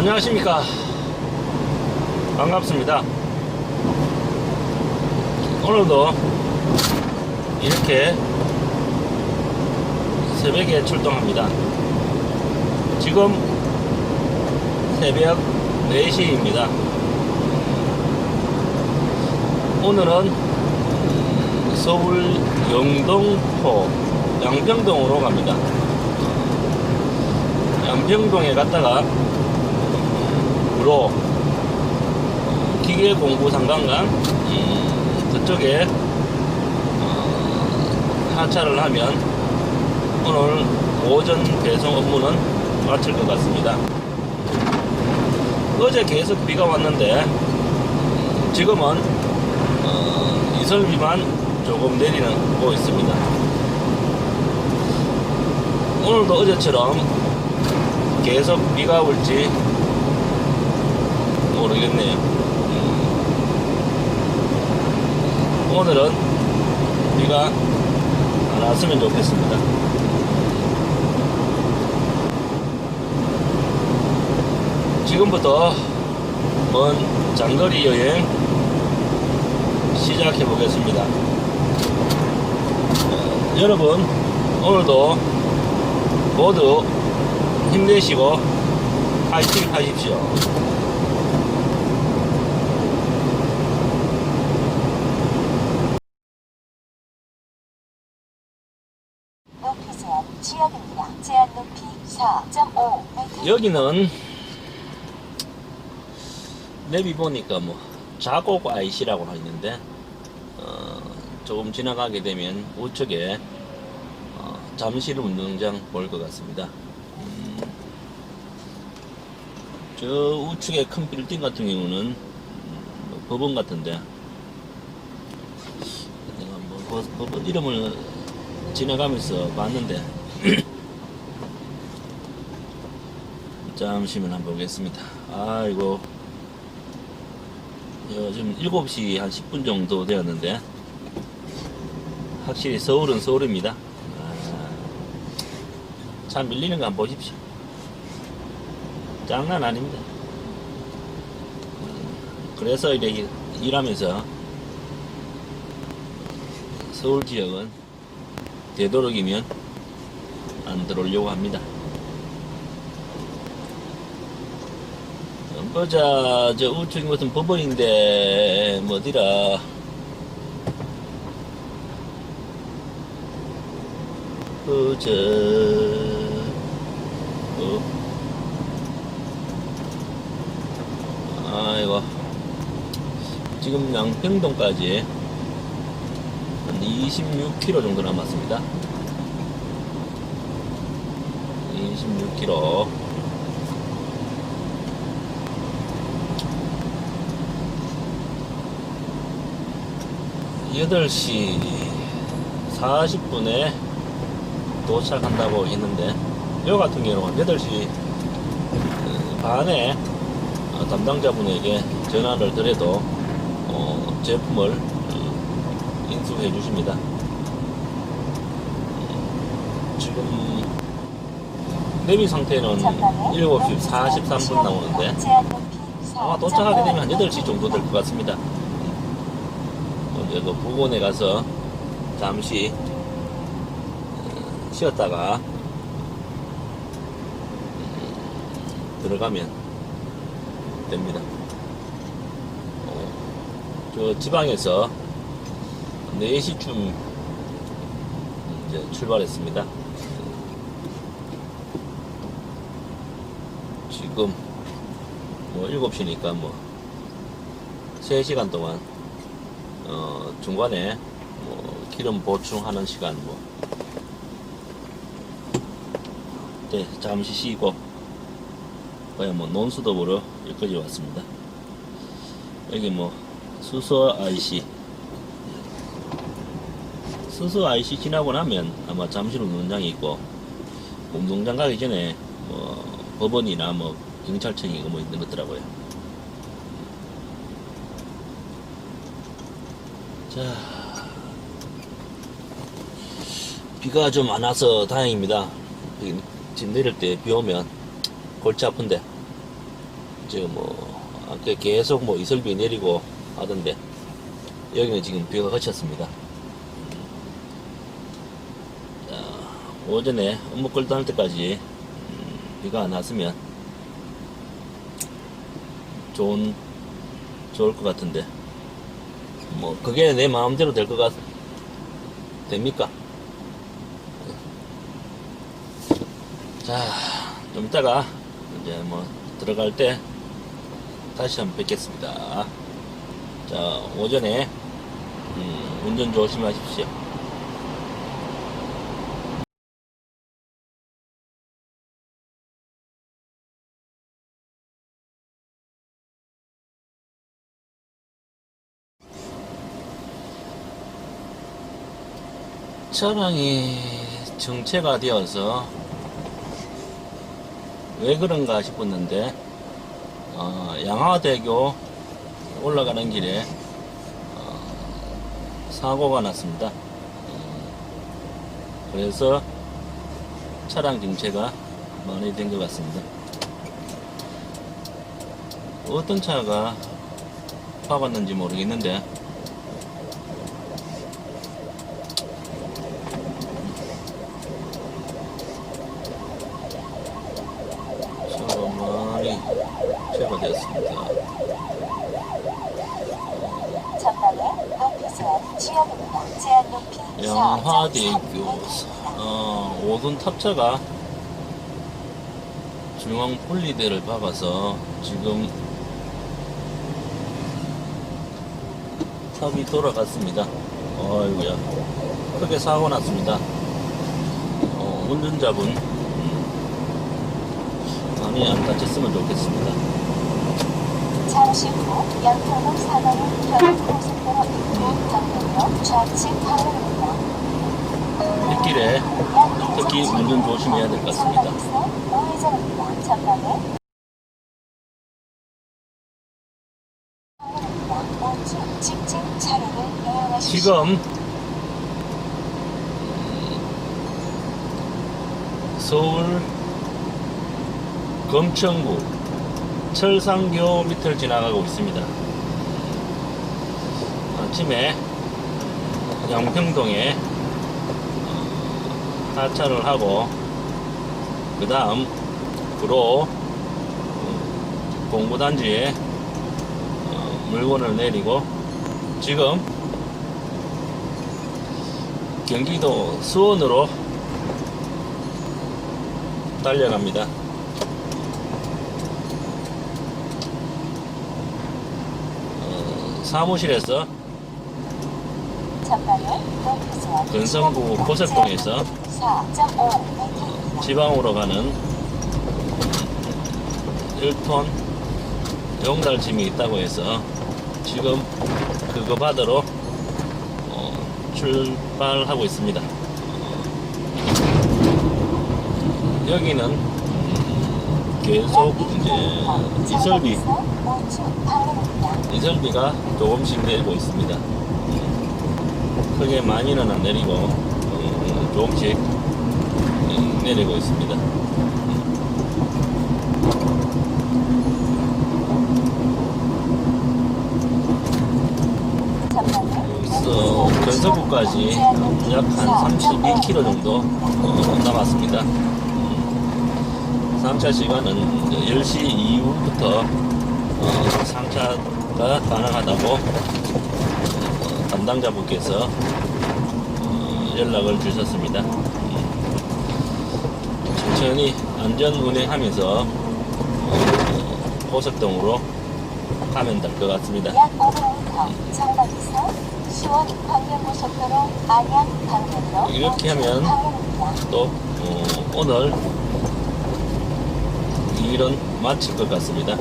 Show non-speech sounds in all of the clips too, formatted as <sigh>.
안녕하십니까. 반갑습니다. 오늘도 이렇게 새벽에 출동합니다. 지금 새벽 4시입니다. 오늘은 서울 영동포 양평동으로 갑니다. 양평동에 갔다가 으로 기계공부상관관 음, 그쪽에 어, 하차를 하면 오늘 오전 배송 업무는 마칠 것 같습니다. 어제 계속 비가 왔는데 지금은 어, 이설비만 조금 내리는 고 있습니다. 오늘도 어제처럼 계속 비가 올지 모르겠네요. 음. 오늘은 비가 안 왔으면 좋겠습니다. 지금부터 먼 장거리 여행 시작해 보겠습니다. 어, 여러분, 오늘도 모두 힘내시고 파이팅 하십시오. 높이 제한 지역입니다. 제한 높이 4.5m. 여기는 내비 보니까 뭐 자곡 IC라고 하 있는데 어, 조금 지나가게 되면 우측에 어, 잠실 운동장 보일 것 같습니다. 음, 저 우측에 큰 빌딩 같은 경우는 음, 뭐 법원 같은데 내가 뭐 법- 법원 이름을 지나가면서 봤는데 <clears throat> 잠시만 한번 보겠습니다. 아이고, 여, 지금 7시 한 10분 정도 되었는데, 확실히 서울은 서울입니다. 아, 참 밀리는 거 한번 보십시오. 장난 아닙니다. 음, 그래서 이렇게 일하면서 서울 지역은 되도록이면 안 들어오려고 합니다. 보자, 저 우측이 무슨 법원인데, 뭐 어디라. 보자, 어. 아이고. 지금 양평동까지 한 26km 정도 남았습니다. 26km. 8시 40분에 도착한다고 했는데, 요 같은 경우는 8시 반에 어, 담당자분에게 전화를 드려도 어, 제품을 어, 인수해 주십니다. 음, 지금 내비 상태는 7시 43분 나오는데 아마 도착하게 되면 한 8시 정도 될 것 같습니다. 그 부근에 가서 잠시 어, 쉬었다가 음, 들어가면 됩니다. 어, 저 지방에서 4시쯤 이제 출발했습니다. 지금 뭐 7시니까 뭐 3시간 동안 어 중간에 뭐 기름 보충하는 시간 뭐 네, 잠시 쉬고 거의 뭐 논수도 보러 여기까지 왔습니다. 여기 뭐 수서 IC 수서 IC 지나고 나면 아마 잠실 운동장이 있고 운동장 가기 전에 뭐 법원이나 뭐 경찰청이 뭐 있는 것 같더라고요. 자, 비가 좀 안 와서 다행입니다. 지금 내릴 때 비 오면 골치 아픈데 지금 뭐 계속 뭐 이설비 내리고 하던데 여기는 지금 비가 그쳤습니다. 자, 오전에 업무 끌다 할 때까지 음, 비가 안 왔으면 좋은 좋을 것 같은데 뭐 그게 내 마음대로 될 것 같 됩니까? 자, 좀 이따가 이제 뭐 들어갈 때 다시 한번 뵙겠습니다. 자, 오전에 음, 운전 조심하십시오. 차량이 정체가 되어서 왜 그런가 싶었는데 어, 양화대교 올라가는 길에 어, 사고가 났습니다. 어, 그래서 차량 정체가 많이 된 것 같습니다. 어떤 차가 파봤는지 모르겠는데 차가 많이 제거되었습니다. 전방에 노피스원 지역입니다. 제한 높이 4.3 양화대교 어, 5톤 탑차가 중앙 분리대를 박아서 지금 탑이 돌아갔습니다. 어이구야 크게 사고 났습니다. 어, 운전자분 음, 많이 안 다쳤으면 좋겠습니다. 잠시 후 양평동 사거리 경부고속도로 입구 방면으로 좌측 방향입니다. 빗길에 특히 운전 조심해야 될 것 같습니다. 지금 서울 검천구 철상교 밑을 지나가고 있습니다. 아침에 양평동에 어, 하차를 하고 그 다음 구로 어, 공부단지에 어, 물건을 내리고 지금 경기도 수원으로 달려갑니다. 사무실에서 근성구. 고석동에서 4.5m 지방으로 가는 1톤 용달짐이 있다고 해서 지금 그거 받으러 어, 출발하고 있습니다. 어, 여기는 음, 계속 이제 이설비 이설비가 조금씩 내리고 있습니다. 음, 크게 많이는 안 내리고 어, 조금씩 음, 내리고 있습니다. 전서구까지 약 한 32km 정도 어, 남았습니다. 음, 상차 시간은 10시 이후부터 어, 상차가 가능하다고 어, 담당자분께서 어, 연락을 주셨습니다. 음, 천천히 안전 운행하면서 어, 고속동으로 가면 될 것 같습니다. 약 5km 정박에서 수원 광명고속도로 안양 방면으로 이렇게 하면. 또 어, 오늘 일은 마칠 것 같습니다. 음,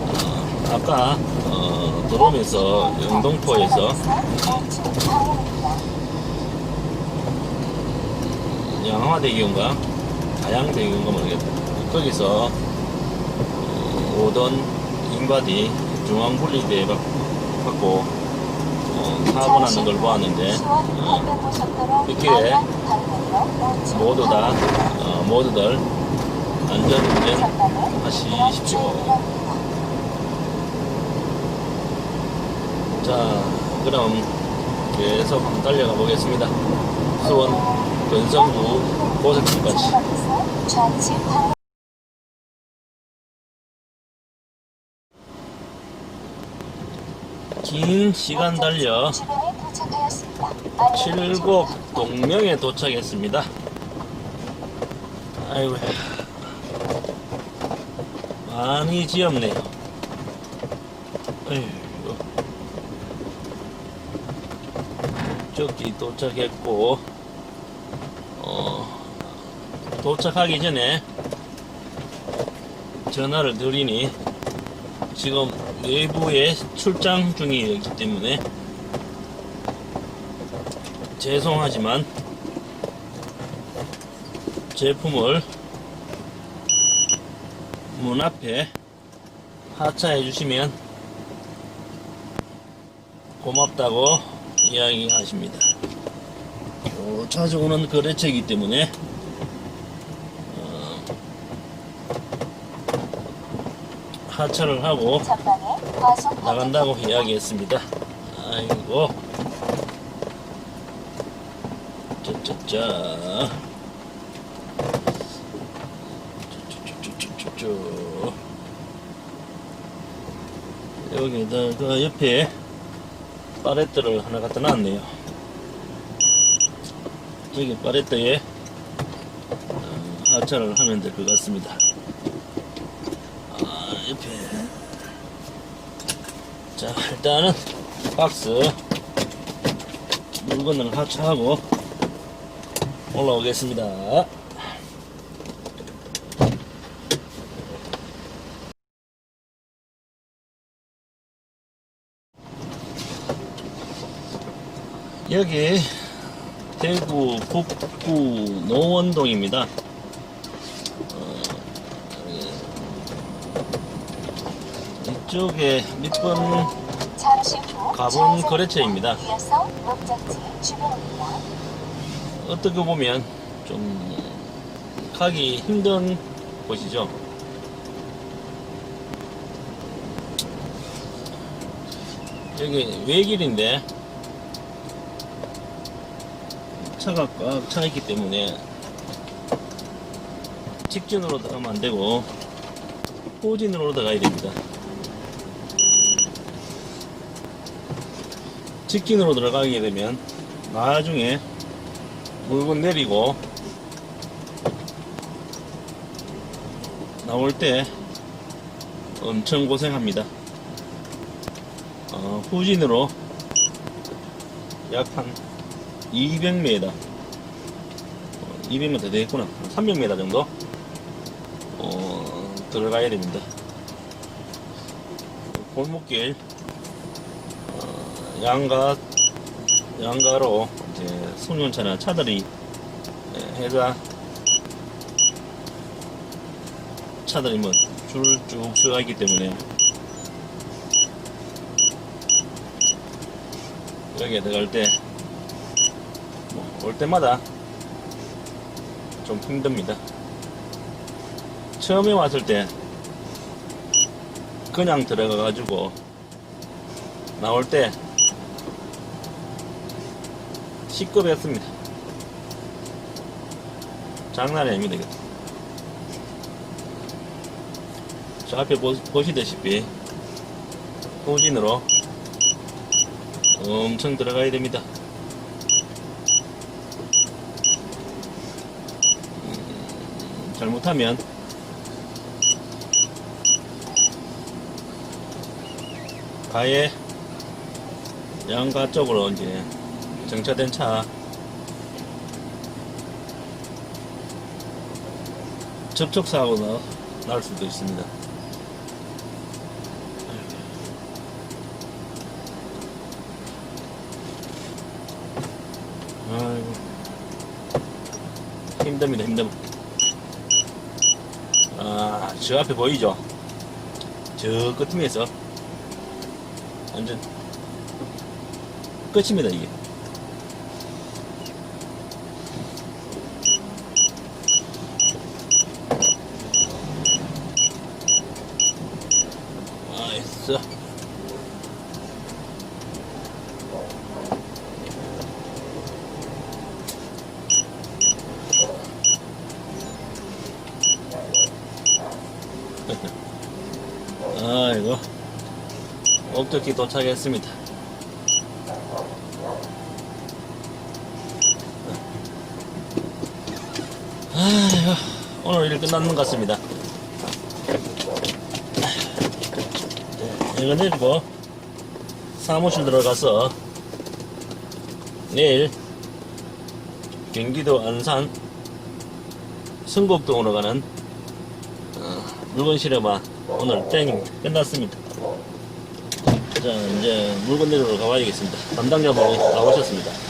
어, 아까 어, 들어오면서 영동포에서. 양화대교인가 가양대교인가 모르겠다. 거기서 어, 오던 인바디 중앙분리대 받고 어, 사고 나는 걸 보았는데 어, 방면으로 우측 모두 다. 어, 모두들 안전운전 하시십시오. 주의입니다. 자, 그럼 계속 달려가 보겠습니다. 수원 좌측 방향 긴 시간 달려 칠곡 동명에 도착했습니다. 아이고 많이 지엽네요. 아이 고 저기 도착했고 어 도착하기 전에 전화를 드리니 지금 외부에 출장 중이기 때문에. 죄송하지만 제품을 문 앞에 하차해 주시면 고맙다고 이야기하십니다. 어, 자주 오는 거래처이기 때문에 어, 하차를 하고 나간다고. 이야기했습니다. 아이고. 짜짜짜. 여기다가 옆에 파레트를 하나 갖다 놨네요. 여기 파레트에 어, 하차를 하면 될 것 같습니다. 아, 옆에 자 일단은 박스 물건을 하차하고 올라오겠습니다 여기 대구 북구 노원동입니다 어, 이쪽에 후 가본 거래처입니다. 어떻게 보면 좀 가기 힘든 곳이죠. 여기 외길인데 차가 꽉 차 있기 때문에 직진으로 들어가면 안 되고 호진으로 들어가야 됩니다. 직진으로 들어가게 되면 나중에 물건 내리고 나올 때 엄청 고생합니다. 어, 후진으로 약한 200m, 어, 200m 되겠구나. 300m 정도 어, 들어가야 됩니다. 골목길 어, 양가 양가로 이제 승용차나 차들이 예, 해가 차들이 뭐 줄쭉 서가 있기 때문에 여기에 들어갈 때, 뭐, 올 때마다 좀 힘듭니다. 처음에 왔을 때, 그냥 들어가가지고, 나올 때, 시급했습니다. 장난이 아닙니다. 저 앞에 보, 보시다시피, 후진으로 엄청 들어가야 됩니다. 잘못하면. 가에 양가 쪽으로 이제 정차된 차. 접촉 사고가 날 수도 있습니다. 아이고. 힘듭니다 아 저 앞에 보이죠? 저 끝에서. 완전 끝입니다 이게 목적지 도착했습니다. 오늘 일 끝났는 것 같습니다. 네, 이거 내리고 사무실 들어가서 내일 경기도 안산 승곡동으로 가는 어, 물건 실험화 오늘 땡 끝났습니다. 자 이제 물건 내리러 가봐야겠습니다. 담당자 분이 나오셨습니다.